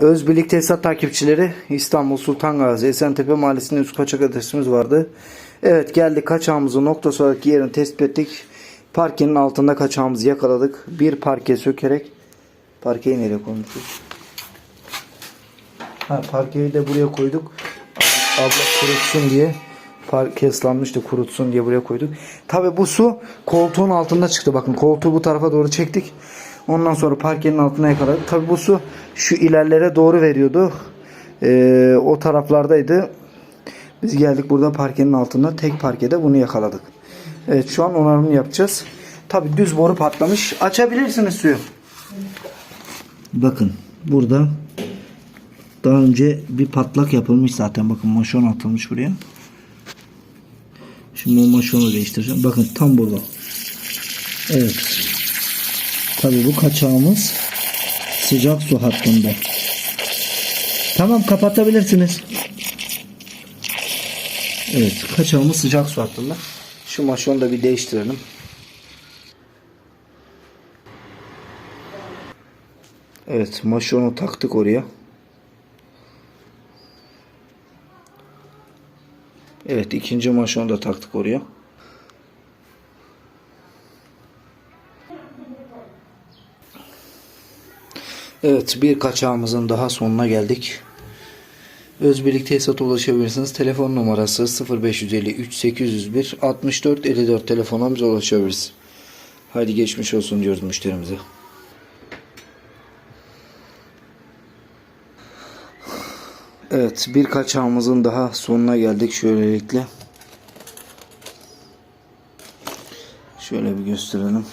Özbirlik Tesisat takipçileri İstanbul Sultan Gazi Esentepe Mahallesi'nde üst kaçak adresimiz vardı. Evet geldik kaçağımızı noktası olarak yerini tespit ettik. Parkenin altında kaçağımızı yakaladık. Bir parke sökerek parkeyi nereye koymuşuz? Ha, parkeyi de buraya koyduk. Abla kurutsun diye parke ıslanmıştı kurutsun diye buraya koyduk. Tabi bu su koltuğun altında çıktı. Bakın koltuğu bu tarafa doğru çektik. Ondan sonra parkenin altına yakaladık. Tabi bu su şu ilerlere doğru veriyordu. Ee, o taraflardaydı. Biz geldik burada parkenin altında tek parkede bunu yakaladık. Evet şu an onarımını yapacağız. Tabi düz boru patlamış. Açabilirsiniz suyu. Bakın burada daha önce bir patlak yapılmış zaten. Bakın maşon atılmış buraya. Şimdi o maşonu değiştireceğim. Bakın tam burada. Evet. Tabi bu kaçağımız sıcak su hattında. Tamam kapatabilirsiniz. Evet kaçağımız sıcak su hattında. Şu maşonu da bir değiştirelim. Evet maşonu taktık oraya. Evet ikinci maşonu da taktık oraya. Evet bir kaçağımızın daha sonuna geldik. Özbirlik tesisata ulaşabilirsiniz. Telefon numarası 0553 801 64 54 telefonumuza ulaşabiliriz. Hadi geçmiş olsun diyoruz müşterimize. Evet bir kaçağımızın daha sonuna geldik şöylelikle. Şöyle bir gösterelim.